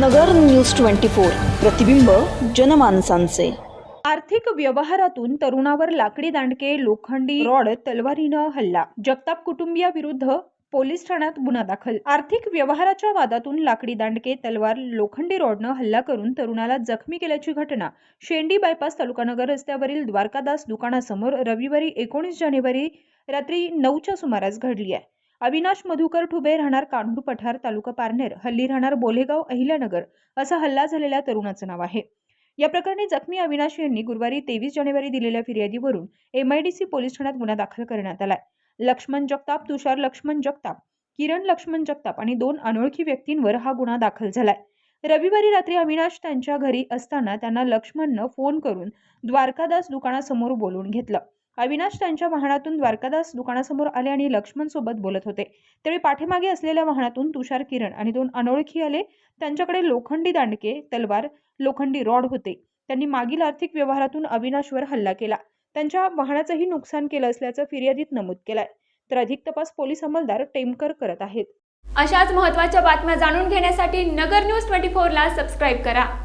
नगर news twenty four. प्रतिबिंब जनमानसांचे. आर्थिक व्यवहारातून तरुणावर लाकडी दांडके लोखंडी रॉड तलवारीनं हल्ला. जगताप कुटुंबियाविरुद्ध पोलीस ठाण्यात गुन्हा दाखल. आर्थिक व्यवहाराच्या वादातून लाकडी दांडके तलवार लोखंडी रॉडनं हल्ला करून तरुणाला जखमी केल्याची घटना शेंडी बायपास तालुकानगर रस्त्यावरील द्वारकादास दुकानासमोर रविवारी एकोणीस जानेवारी रात्री नऊच्या सुमारास घडली आहे. अविनाश मधुकर ठुबे राहणार कान्हूर पठार तालुका पारनेर हल्ली राहणार बोलेगाव अहिल्यानगर असा हल्ला झालेल्या तरुणाचं नाव आहे. या प्रकरणी जखमी अविनाश यांनी गुरुवारी तेवीस जानेवारी दिलेल्या फिर्यादीवरून एमआयडीसी पोलीस ठाण्यात गुन्हा दाखल करण्यात आलाय. लक्ष्मण जगताप तुषार लक्ष्मण जगताप किरण लक्ष्मण जगताप आणि दोन अनोळखी व्यक्तींवर हा गुन्हा दाखल झालाय. रविवारी रात्री अविनाश त्यांच्या घरी असताना त्यांना लक्ष्मणनं फोन करून द्वारकादास दुकानासमोर बोलवून घेतलं. अविनाश त्यांच्या वाहनातून द्वारकादास दुकानासमोर आले आणि लक्ष्मण सोबत बोलत होते. त्यावेळी पाठीमागे असलेल्या वाहनातून तुषार किरण आणि दोन अनोळखी आले. त्यांच्याकडे लोखंडी दांडके तलवार लोखंडी रॉड होते. त्यांनी मागील आर्थिक व्यवहारातून अविनाशवर हल्ला केला. त्यांच्या वाहनाचंही नुकसान केलं असल्याचं फिर्यादीत नमूद केलंय. तर अधिक तपास पोलीस अंमलदार टेमकर करत आहेत. अशाच महत्त्वाच्या बातम्या जाणून घेण्यासाठी नगर न्यूज ट्वेंटी फोरला सबस्क्राईब करा.